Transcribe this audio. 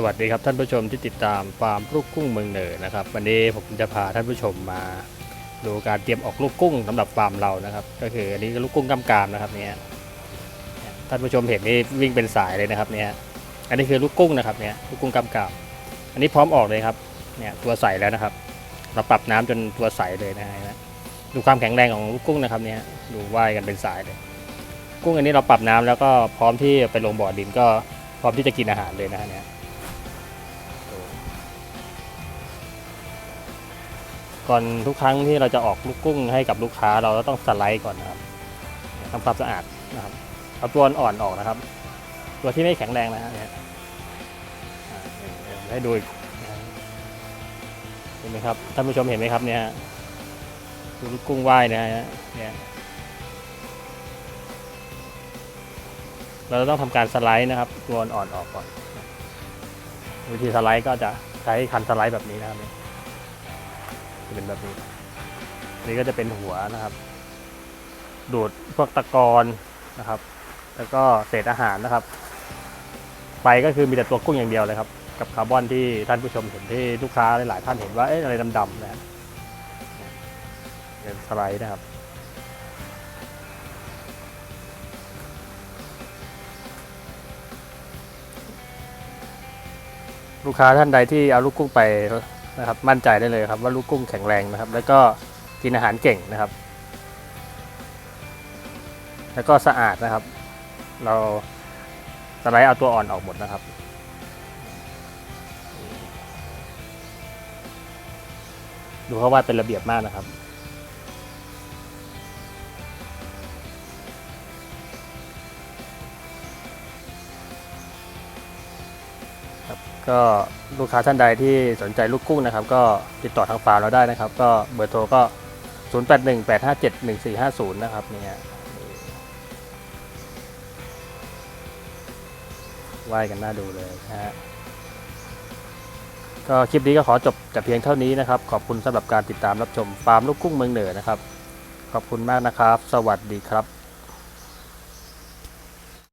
สวัสดีครับท่านผู้ชมที่ติดตามฟาร์มลูกกุ้งเมืองเหนือนะครับ วันนี้ผมจะพาท่านผู้ชมมาดูการเตรียมออกลูกกุ้งสำหรับฟาร์มเรานะครับ ก็คืออันนี้ก็ลูกกุ้งกำกามนะครับเนี่ยท่านผู้ชมเห็นนี่วิ่งเป็นสายเลยนะครับเนี่ยอันนี้คือลูกกุ้งนะครับเนี่ยลูกกุ้งกำกามอันนี้พร้อมออกเลยครับเนี่ยตัวใสแล้วนะครับ เราปรับน้ำจนตัวใสเลยนะฮะดูความแข็งแรงของลูกกุ้งนะครับเนี่ยดูว่ายกันเป็นสายเลย กุ้งอันนี้เราปรับน้ำแล้วก็พร้อมที่ไปลงบ่อดินก็พร้อมที่จะกินอาหารเลยนะฮะเนี่ย ก่อนทุกครั้งที่เราจะออกลูกกุ้งให้กับลูกค้าเราต้องสไลด์ก่อนนะครับทำความสะอาดนะครับเอาตัวอ่อนออกนะครับ ตัวที่ไม่แข็งแรงนะฮะเนี่ยให้ดูอีกเห็นไหมครับท่านผู้ชมเห็นไหมครับเนี่ยดูลูกกุ้งว่ายนะฮะเนี่ยเราต้องทำการสไลด์นะครับ ตัวอ่อนออกก่อน วิธีสไลด์ก็จะใช้คันสไลด์แบบนี้นะครับ จะเป็นแบบนี้ นี่ก็จะเป็นหัวนะครับ ดูดพวกตะกอนนะครับ แล้วก็เศษอาหารนะครับ ไปก็คือมีแต่ตัวกุ้งอย่างเดียวเลยครับ กับคาร์บอนที่ท่านผู้ชมเห็นที่ลูกค้าหลายๆท่านเห็นว่าเอ๊ะอะไรดำๆนะฮะเป็นสไลด์นะครับลูกค้าท่านใดที่เอาลูกกุ้งไป นะครับมั่นใจได้เลยครับว่าลูกกุ้งแข็งแรงนะครับ แล้วก็กินอาหารเก่งนะครับ แล้วก็สะอาดนะครับ เราสไลด์เอาตัวอ่อนออกหมดนะครับดูเขาว่าเป็นระเบียบมากนะครับ ครับก็ลูกค้าท่านใดที่สนใจลูกกุ้งนะครับ ก็ติดต่อทางฟาร์มเราได้นะครับ ก็เบอร์โทรก็ 0818571450 นะครับเนี่ยว่ายกันน่าดูเลยนะฮะก็คลิปนี้ก็ขอจบแต่เพียงเท่านี้นะครับ ขอบคุณสำหรับการติดตามรับชมฟาร์มลูกกุ้งเมืองเหนือนะครับ ขอบคุณมากนะครับ สวัสดีครับ